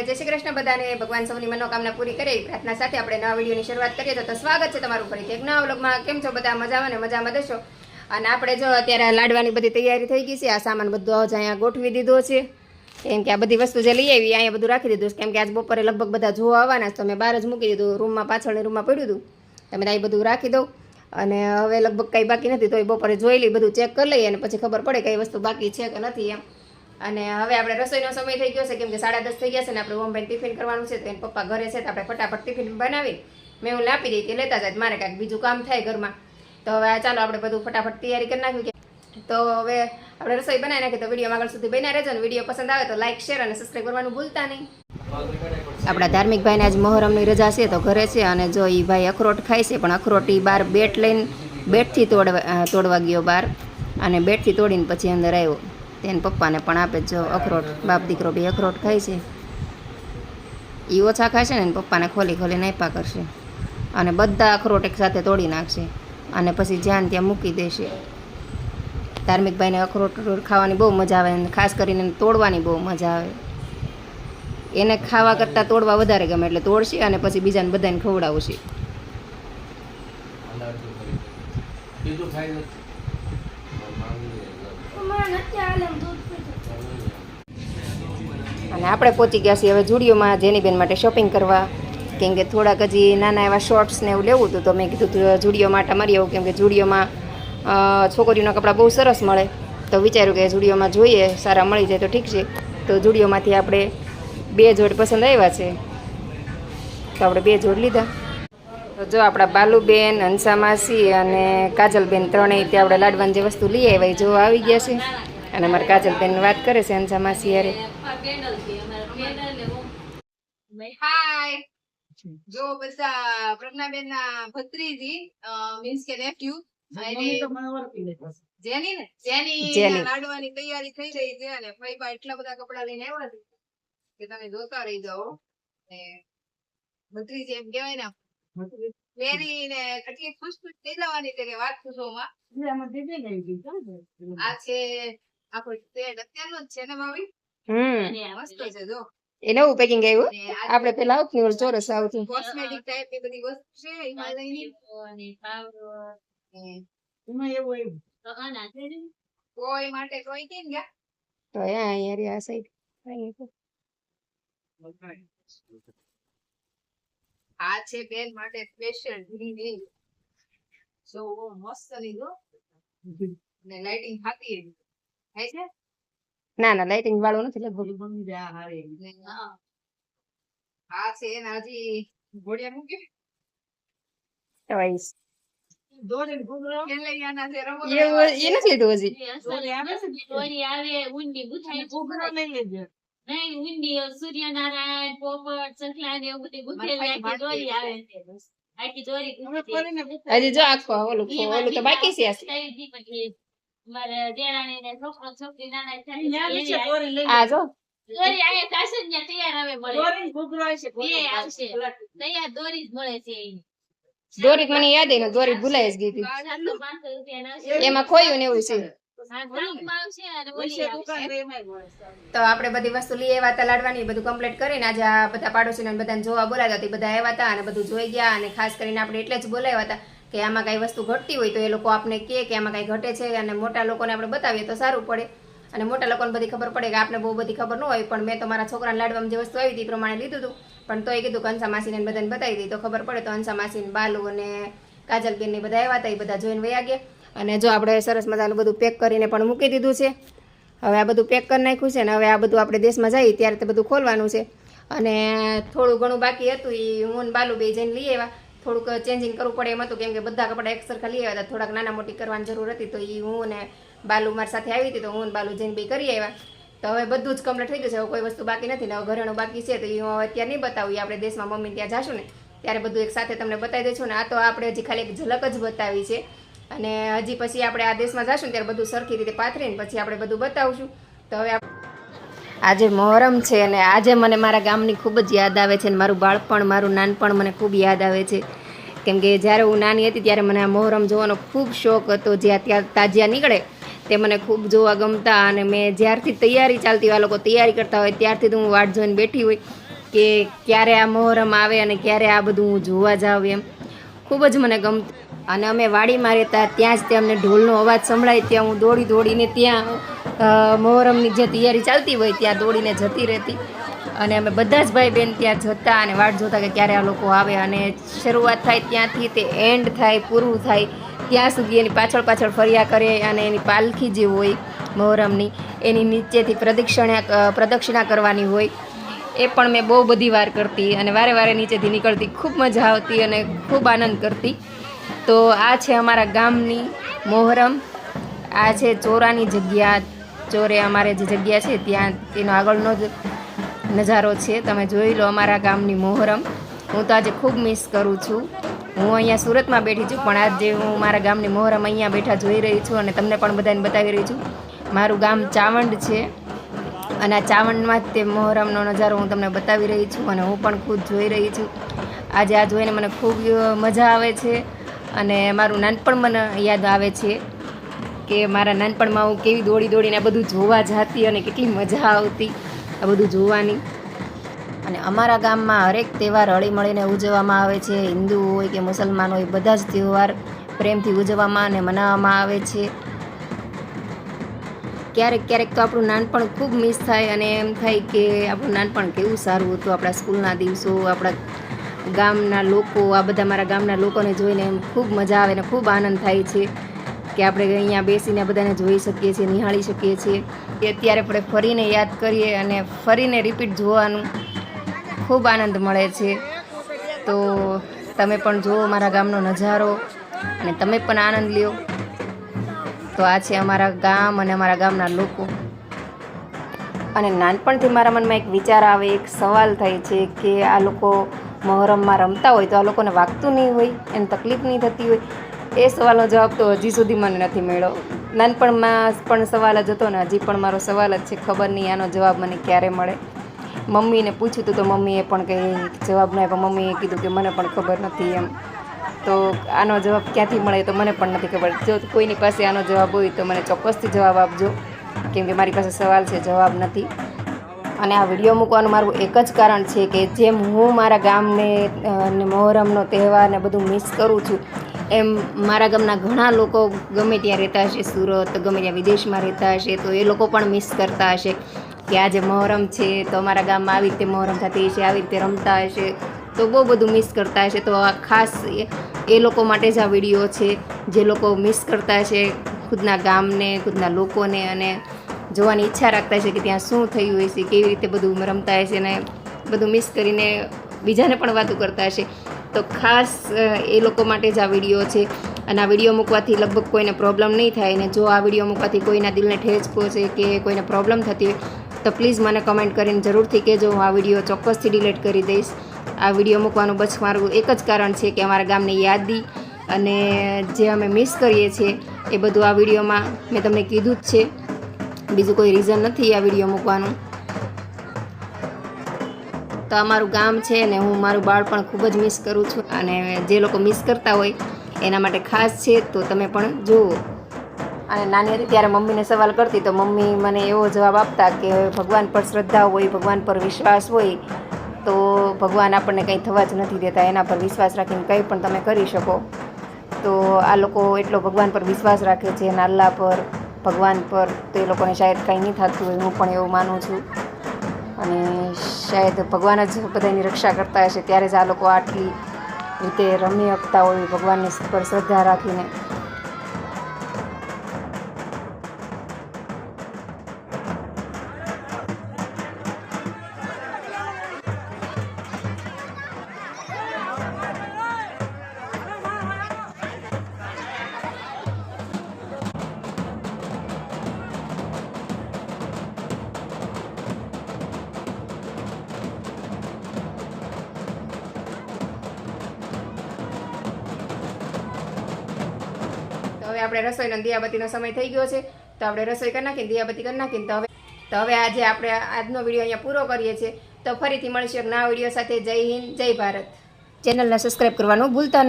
અને જય શ્રી કૃષ્ણ બધાને. ભગવાન સૌની મનોકામના પૂરી કરે. પ્રાર્થના સાથે આપણે નવા વિડીયોની શરૂઆત કરીએ તો સ્વાગત છે તમારું ફરીથી એક નવા વ્લોગમાં. કેમ છો બધા? મજામાં ને? મજામાં દેશો? અને આપણે જો અત્યારે લાડવાની બધી તૈયારી થઈ ગઈ છે. આ સામાન બધો જ અહીંયા ગોઠવી દીધો છે. કેમ કે આ બધી વસ્તુ જે લઈ આવી અહીંયા બધું રાખી દીધું કેમ કે આજ બપોરે લગભગ બધા જોવા આવવાના છે, તો મેં બહાર જ મૂકી દીધું. રૂમમાં પાછળની રૂમમાં પડ્યું હતું. તમે અહીં બધું રાખી દઉં. અને હવે લગભગ કંઈ બાકી નથી, તો એ બપોરે જોઈ લઈ, બધું ચેક કરી લઈએ અને પછી ખબર પડે કઈ વસ્તુ બાકી છે કે નથી એમ. અને હવે આપણે રસોઈનો સમય થઈ ગયો છે, કેમ કે સાડા દસ થઈ ગયા છે ને આપણે ઓમભાઈ ટિફિન કરવાનું છે, તો એને પપ્પા ઘરે છે, તો આપણે ફટાફટ ટિફિન બનાવી, મેં હું લાપી દઈ કે લેતા જાય મારે કાંઈક બીજું કામ થાય ઘરમાં. તો હવે ચાલો આપણે બધું ફટાફટ તૈયારી કરી નાખ્યું કે. તો હવે આપણે રસોઈ બનાવી નાખીએ, તો વીડિયો આગળ સુધી બન્યા રહેજો ને વીડિયો પસંદ આવે તો લાઈક શેર અને સબસ્ક્રાઈબ કરવાનું ભૂલતા નહીં. આપણા ધાર્મિક ભાઈને આજ મહોરમની રજા છે, તો ઘરે છે અને જો એ ભાઈ અખરોટ ખાય છે, પણ અખરોટ એ બાર બેટ લઈને બેટથી તોડવા તોડવા ગયો બહાર અને બેટથી તોડીને પછી અંદર આવ્યો. તેને પપ્પાને પણ આપે જો. અખરોટ, બાપ દીકરો બી અખરોટ ખાય છે એ ઓછા ખાશે ને પપ્પાને ખોલી ખોલી નાપા કરશે. અને બધા અખરોટ એક સાથે તોડી નાખશે અને પછી જ્યાં ત્યાં મૂકી દેશે. ધાર્મિક ભાઈને અખરોટ ખાવાની બહુ મજા આવે અને ખાસ કરીને તોડવાની બહુ મજા આવે. એને ખાવા કરતાં તોડવા વધારે ગમે એટલે તોડશે અને પછી બીજાને બધાને ખવડાવશે. અને આપણે પહોંચી ગયા છીએ હવે જુડીઓમાં જેનીબેન માટે શોપિંગ કરવા. કેમ કે થોડાક હજી નાના એવા શોર્ટ્સ ને એવું લેવું હતું તો મેં કીધું જુડીઓ માટે મારી આવું. કેમ કે જુડીઓમાં છોકરીઓના કપડાં બહુ સરસ મળે. તો વિચાર્યું કે જુડીઓમાં જોઈએ, સારા મળી જાય તો ઠીક છે. તો જુડીઓમાંથી આપણે બે જોડ પસંદ આવ્યા છે. તો આપણે બે જોડ લીધા. તો જો આપણા બાલુબેન હંસા માસી અને કાજલબેન ત્રણેય ત્યાં આપણે લાડવાની જે વસ્તુ લઈ આવ્યા જો આવી ગયા છે. અને અમારે કાજલબેન વાત કરે છે હંસા માસી યારે હાય જો બધા પ્રજ્ઞાબેન ના ભત્રીજી મીન્સ કે નેફ્યુ જેની ને? જેની. લાડવાની તૈયારી થઈ રહી છે અને ફઈબા એટલા બધા કપડા લઈને આવ્યા છે કે તમે જોતા રહી જાઓ ને ભત્રીજી એમ કહેવાય ને મેરી ને કેટલી ખુશ ખુશ થઈ જવાની છે કે વાત આ છે આખો અત્યારનો જ છે ને ભાભી? હમ. મસ્ત છે જો. એ નવું પેકિંગ આવ્યું આપણે પેલા આવતી ને ચોરસ આવતી કોસ્મેટિક ટાઈપની બધી વસ્તુ છે હિમાલયની ને? કોઈ માટે કોઈ કેમ ગયા? તો અહીંયા અહીંયા આ સાઈડ આ છે બેન માટે સ્પેશિયલ ગ્રીન સો મસ્તની જો. ને લાઇટિંગ ખાતી એવી થાય છે? ના ના લાઇટિંગ વાળું નથી લગભગ ને આ છે ને હજી ઘોડિયા રમકડા એવું એ નથી લીધું હજી. સૂર્યનારાયણ પોપટ સખલા ને એવું બધી ગુથેલી આખી દોરી આવે. છે આખી દોરી હજી જો આખો ઓલું ઓલું તો બાકી છે આ. થઈ ગઈ પછી. મારા દેરાણી ને છોકરો છોકરી નાના આ જો. દોરી આવે થશે ને ત્યાં તૈયાર આવે મળે. આવશે. તૈયાર દોરી જ મળે છે દોરી મને યાદ એ દોરી ભૂલાઈ જ ગઈ હતી. એમાં ખોયું ને એવું છે. તો આપણે બધી વસ્તુ લઈ આવ્યા હતા લાડવાની બધું કમ્પ્લીટ કરીને આજે આ બધા પાડોશીને બધાને જોવા બોલાવ્યા હતા બધા આવ્યા હતા અને બધું જોઈ ગયા અને ખાસ કરીને આપણે એટલે જ બોલાવ્યા હતા કે આમાં કાંઈ વસ્તુ ઘટતી હોય તો એ લોકો આપણે કહે કે આમાં કાંઈ ઘટે છે અને મોટા લોકોને આપણે બતાવીએ તો સારું પડે. અને મોટા લોકોને બધી ખબર પડે કે આપણે બહુ બધી ખબર ન હોય પણ મેં તો મારા છોકરાને લાડવામાં જે વસ્તુ આવી હતી એ પ્રમાણે લીધું હતું. પણ તોય કીધું કે અંસા માસીને બધાને બતાવી દીધી તો ખબર પડે તો અંસા માસીને બાલુ અને કાજલબેન ને બધા આવ્યા હતા એ બધા જોઈને વયા ગયા. અને જો આપણે સરસ મજાનું બધું પેક કરીને પણ મૂકી દીધું છે, હવે આ બધું પેક કરી નાખ્યું છે ને હવે આ બધું આપણે દેશમાં જઈએ ત્યારે તે બધું ખોલવાનું છે. અને થોડું ઘણું બાકી હતું એ હું બાલુ બે જઈને લઈ આવ્યા. થોડુંક ચેન્જિંગ કરવું પડે એમ હતું, કેમ કે બધા કપડાં એક સરખા લઈ આવ્યા હતા. થોડાક નાના મોટી કરવાની જરૂર હતી, તો એ હું ને બાલુ મારી સાથે આવી હતી, તો હું બાલુ જઈને બે કરી આવ્યા. તો હવે બધું જ કમ્પ્લીટ થઈ ગયું છે. હવે કોઈ વસ્તુ બાકી નથી ને હવે ઘરેણું બાકી છે, તો એ હું અત્યારે નહીં બતાવું. આપણે દેશમાં મમ્મી ત્યાં જાશું ને, ત્યારે બધું એક સાથે તમને બતાવી દઈશું. ને આ તો આપણે હજી ખાલી એક ઝલક જ બતાવી છે. અને હજી પછી આપણે આ દેશમાં જાશું ત્યારે બધું સરખી રીતે પાથરીને પછી આપણે બધું બતાવશું. તો હવે આજે મોહરમ છે અને આજે મને મારા ગામની ખૂબ જ યાદ આવે છે અને મારું બાળપણ, મારું નાનપણ મને ખૂબ યાદ આવે છે. કેમ કે જ્યારે હું નાની હતી ત્યારે મને આ મોહરમ જોવાનો ખૂબ શોખ હતો. જ્યાં ત્યાં તાજિયા નીકળે તે મને ખૂબ જોવા ગમતા અને મેં જ્યારથી તૈયારી ચાલતી હોય લોકો તૈયારી કરતા હોય, ત્યારથી હું વાટ જોઈને બેઠી હોય કે ક્યારે આ મોહરમ આવે અને ક્યારે આ બધું હું જોવા જાઉં એમ. ખૂબ જ મને ગમતું. અને અમે વાડીમાં રહેતા ત્યાં જ તે અમને ઢોલનો અવાજ સંભળાય, ત્યાં હું દોડી દોડીને ત્યાં મોહરમની જે તૈયારી ચાલતી હોય ત્યાં દોડીને જતી રહેતી. અને અમે બધા જ ભાઈ બહેન ત્યાં જતા અને વાટ જોતા કે ક્યારે આ લોકો આવે અને શરૂઆત થાય ત્યાંથી તે એન્ડ થાય, પૂરું થાય, ત્યાં સુધી એની પાછળ પાછળ ફર્યા કરે અને એની પાલખી જે હોય મોહરમની, એની નીચેથી પ્રદક્ષિણા પ્રદક્ષિણા કરવાની હોય, એ પણ મેં બહુ બધી વાર કરતી અને વારે વારે નીચેથી નીકળતી, ખૂબ મજા આવતી અને ખૂબ આનંદ કરતી. તો આ છે અમારા ગામની મોહરમ. આ છે ચોરાની જગ્યા. ચોરે અમારે જે જગ્યા છે ત્યાં તેનો આગળનો જ નજારો છે. તમે જોઈ લો અમારા ગામની મોહરમ. હું તો આજે ખૂબ મિસ કરું છું. હું અહીંયા સુરતમાં બેઠી છું, પણ આજે હું મારા ગામની મોહરમ અહીંયા બેઠા જોઈ રહી છું અને તમને પણ બધાને બતાવી રહી છું. મારું ગામ ચાવંડ છે અને આ ચાવંડમાં જ તે મોહરમનો નજારો હું તમને બતાવી રહી છું અને હું પણ ખુદ જોઈ રહી છું. આજે આ જોઈને મને ખૂબ મજા આવે છે. અને મારું નાનપણ મને યાદ આવે છે કે મારા નાનપણમાં હું કેવી દોડી દોડીને આ બધું જોવા જતી અને કેટલી મજા આવતી આ બધું જોવાની. અને અમારા ગામમાં હરેક તહેવાર હળીમળીને ઉજવવામાં આવે છે. હિન્દુ હોય કે મુસલમાન હોય, બધા જ તહેવાર પ્રેમથી ઉજવવામાં અને મનાવવામાં આવે છે. ક્યારેક ક્યારેક તો આપણું નાનપણ ખૂબ મિસ થાય અને એમ થાય કે આપણું નાનપણ કેવું સારું હતું આપણા સ્કૂલના દિવસો, આપણા ગામના લોકો, આ બધા મારા ગામના લોકોને જોઈને એમ ખૂબ મજા આવે ને ખૂબ આનંદ થાય છે કે આપણે અહીંયા બેસીને બધાને જોઈ શકીએ છીએ, નિહાળી શકીએ છીએ. એ અત્યારે આપણે ફરીને યાદ કરીએ અને ફરીને રિપીટ જોવાનું ખૂબ આનંદ મળે છે. તો તમે પણ જુઓ મારા ગામનો નજારો અને તમે પણ આનંદ લ્યો. તો આ છે અમારા ગામ અને અમારા ગામના લોકો. અને નાનપણથી મારા મનમાં એક વિચાર આવે, એક સવાલ થાય છે કે આ લોકો મોહરમમાં રમતા હોય તો આ લોકોને વાગતું નહીં હોય, એને તકલીફ નહીં થતી હોય. એ સવાલનો જવાબ તો હજી સુધી મને નથી મળ્યો. નાનપણમાં પણ સવાલ જ હતો ને હજી પણ મારો સવાલ જ છે, ખબર નહીં આનો જવાબ મને ક્યારે મળે. મમ્મીને પૂછ્યું હતું તો મમ્મીએ પણ કંઈ જવાબ ના આપ્યો. મમ્મીએ કીધું કે મને પણ ખબર નથી એમ. તો આનો જવાબ ક્યાંથી મળે તો મને પણ નથી ખબર. જો કોઈની પાસે આનો જવાબ હોય તો મને ચોક્કસથી જવાબ આપજો. કેમ કે મારી પાસે સવાલ છે, જવાબ નથી. અને આ વીડિયો મૂકવાનું મારું એક જ કારણ છે કે જેમ હું મારા ગામને ને મોહરમનો તહેવાર ને બધું મિસ કરું છું, એમ મારા ગામના ઘણા લોકો ગમે ત્યાં રહેતા હશે, સુરત, ગમે ત્યાં વિદેશમાં રહેતા હશે, તો એ લોકો પણ મિસ કરતા હશે કે આજે મોહરમ છે, તો અમારા ગામમાં આવી રીતે મોહરમ થતી હશે, આવી રીતે રમતા હશે, તો બહુ બધું મિસ કરતા હશે. તો આ ખાસ એ- એ લોકો માટે જ આ વીડિયો છે, જે લોકો મિસ કરતા હશે ખુદના ગામને, ખુદના લોકોને અને જોવાની ઈચ્છા રાખતા હશે કે ત્યાં શું થયું હશે કેવી રીતે બધું રમતા હશે અને બધું મિસ કરીને બીજાને પણ વાતો કરતા હશે. તો ખાસ એ લોકો માટે જ આ વીડિયો છે અને આ વીડિયો મૂકવાથી લગભગ કોઈને પ્રોબ્લેમ નહીં થાય અને જો આ વીડિયો મૂકવાથી કોઈના દિલને ઠેસ પહોંચે કે કોઈને પ્રોબ્લેમ થતી હોય, તો પ્લીઝ મને કમેન્ટ કરીને જરૂરથી કહેજો. હું આ વીડિયો ચોક્કસથી ડિલીટ કરી દઈશ. આ વીડિયો મૂકવાનું બસ મારું એક જ કારણ છે કે અમારા ગામની યાદી અને જે અમે મિસ કરીએ છીએ એ બધું આ વિડીયોમાં મેં તમને કીધું જ છે. બીજું કોઈ રીઝન નથી આ વીડિયો મૂકવાનું. તો અમારું ગામ છે ને હું મારું બાળપણ ખૂબ જ મિસ કરું છું અને જે લોકો મિસ કરતા હોય એના માટે ખાસ છે તો તમે પણ જુઓ. અને નાની હતી ત્યારે મમ્મીને સવાલ કરતી તો મમ્મી મને એવો જવાબ આપતા કે ભગવાન પર શ્રદ્ધા હોય, ભગવાન પર વિશ્વાસ હોય, તો ભગવાન આપણને કંઈ થવા જ નથી દેતા, એના પર વિશ્વાસ રાખીને કંઈ પણ તમે કરી શકો. તો આ લોકો એટલો ભગવાન પર વિશ્વાસ રાખે છે અને અલ્લાહ પર ભગવાન પર તો એ લોકોને શાયદ કંઈ નહીં થતું હોય, હું પણ એવું માનું છું. અને શાયદ ભગવાન જ બધાની રક્ષા કરતા હશે, ત્યારે જ આ લોકો આટલી રીતે રમી શકતા હોય, ભગવાનની પર શ્રદ્ધા રાખીને. હવે આપણે રસોઈનો દિયાબત્તીનો સમય થઈ ગયો છે, તો આપણે રસોઈ કરી નાખીને, દિયાબત્તી કરી નાખીને, તો હવે તો હવે આજે આપણે આજનો વીડિયો અહીંયા પૂરો કરીએ છીએ. તો ફરીથી મળીશું એક નવા વીડિયો સાથે. જય હિન્દ, જય ભારત. ચેનલને સબસ્ક્રાઈબ કરવાનું ભૂલતા નહીં.